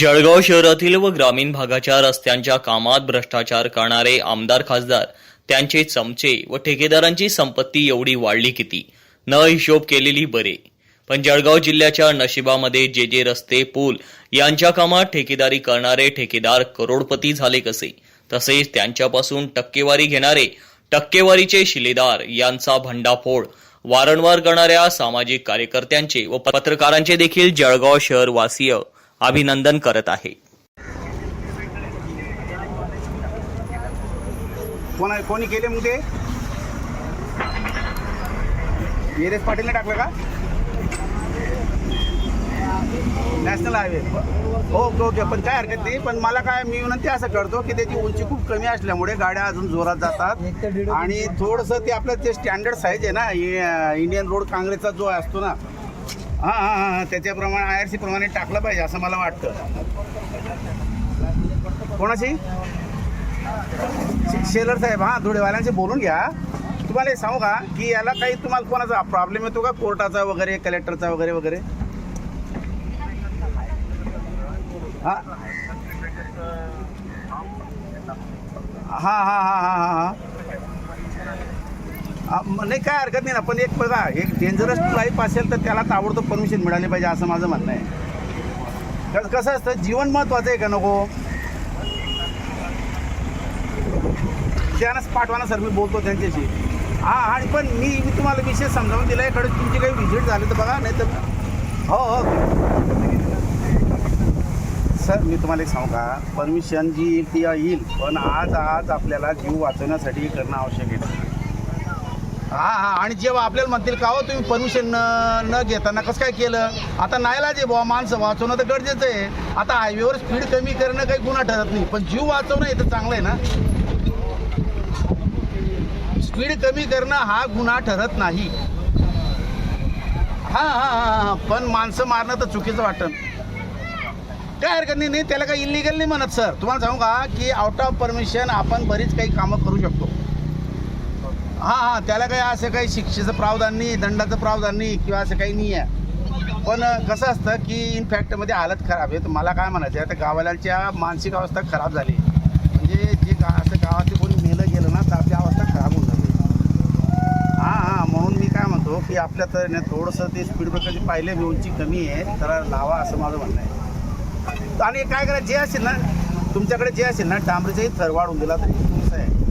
जळगाव शहरातील व ग्रामीण भागाच्या रस्त्यांच्या कामात भ्रष्टाचार करणारे आमदार खासदार त्यांचे चमचे व ठेकेदारांची संपत्ती एवढी वाढली किती? न हिशोब केलेली बरे. पण जळगाव जिल्ह्याच्या नशिबामध्ये जे जे रस्ते पूल यांच्या कामात ठेकेदारी करणारे ठेकेदार करोडपती झाले कसे? तसेच त्यांच्यापासून टक्केवारी घेणारे टक्केवारीचे शिलेदार यांचा भंडाफोड वारंवार करणाऱ्या सामाजिक कार्यकर्त्यांचे व पत्रकारांचे देखील जळगाव शहरवासीय अभिनंदन करत आहे. कोणी केले मग ते नीरज पाटीलने टाकलं का? National highway. Okay okay. पण काय हरकत नाही. पण मला काय मी विनंती असं करतो की त्याची उंची खूप कमी असल्यामुळे गाड्या अजून जोरात जातात. आणि थोडंसं ते आपलं ते स्टँडर्ड साईज आहे ना इंडियन रोड काँग्रेसचा जो असतो ना हां हां हां त्याच्याप्रमाणे आय आर सी प्रमाणे टाकलं पाहिजे असं मला वाटतं. कोणाशी? शेलर साहेब हां धुळेवाल्यांशी बोलून घ्या. तुम्हाला हे सांगू का की याला काही तुम्हाला कोणाचा प्रॉब्लेम येतो का? कोर्टाचा वगैरे कलेक्टरचा वगैरे वगैरे? हां हां? हां हां हां हां हां हा, नाही काय हरकत नाही ना पण एक बघा एक डेंजरस लाईफ असेल तर त्याला ताबडतोब परमिशन मिळाली पाहिजे असं माझं म्हणणं आहे. कसं असतं जीवन महत्वाचं आहे का नको? त्यांनाच पाठवा ना सर मी बोलतो त्यांच्याशी. हा आणि पण मी मी तुम्हाला विषय समजावून दिला इकडे तुमची काही व्हिजिट झाली तर बघा नाही तर हो हो. सर मी तुम्हाला एक सांगू का? परमिशन जी येईल ती येईल पण आज आज आपल्याला जीव वाचवण्यासाठी करणं आवश्यक आहे. हा हा आणि जेव्हा आपल्याला म्हणतील का हो तुम्ही परमिशन न न घेताना कसं काय केलं? आता नाहीला जे बुवा माणसं वाचवणं तर गरजेचं आहे. आता हायवेवर स्पीड कमी करणं काही गुन्हा ठरत नाही पण जीव वाचवणं हे तर चांगलं आहे ना. स्पीड कमी करणं हा गुन्हा ठरत नाही. हा हा हा हा पण माणसं मारणं तर चुकीचं वाटतं. काय हरकत नाही नाही त्याला काही इलिगल नाही म्हणत सर तुम्हाला सांगू का की आउट ऑफ परमिशन आपण बरीच काही कामं करू शकतो. हां हां त्याला काही असं काही शिक्षेचं प्रावधान नाही दंडाचं प्रावधान नाही किंवा असं काही नाही आहे. पण कसं असतं की इनफॅक्टमध्ये हालत खराब आहे. तर मला काय म्हणायचं आहे आता गावाल्यांच्या मानसिक अवस्था खराब झाली. म्हणजे जे गा असं गावातले कोणी मेलं गेलं ना तर आपली अवस्था खराब होऊन जाते. हां हां म्हणून मी काय म्हणतो की आपल्या तर ना थोडंसं ते स्पीड ब्रेकरची पाहिले मी उंची कमी आहे. तर लावा असं माझं म्हणणं आहे. आणि काय करा जे असेल ना तुमच्याकडे जे असेल ना डांबरीचाही थरवाढ होऊन दिला तरी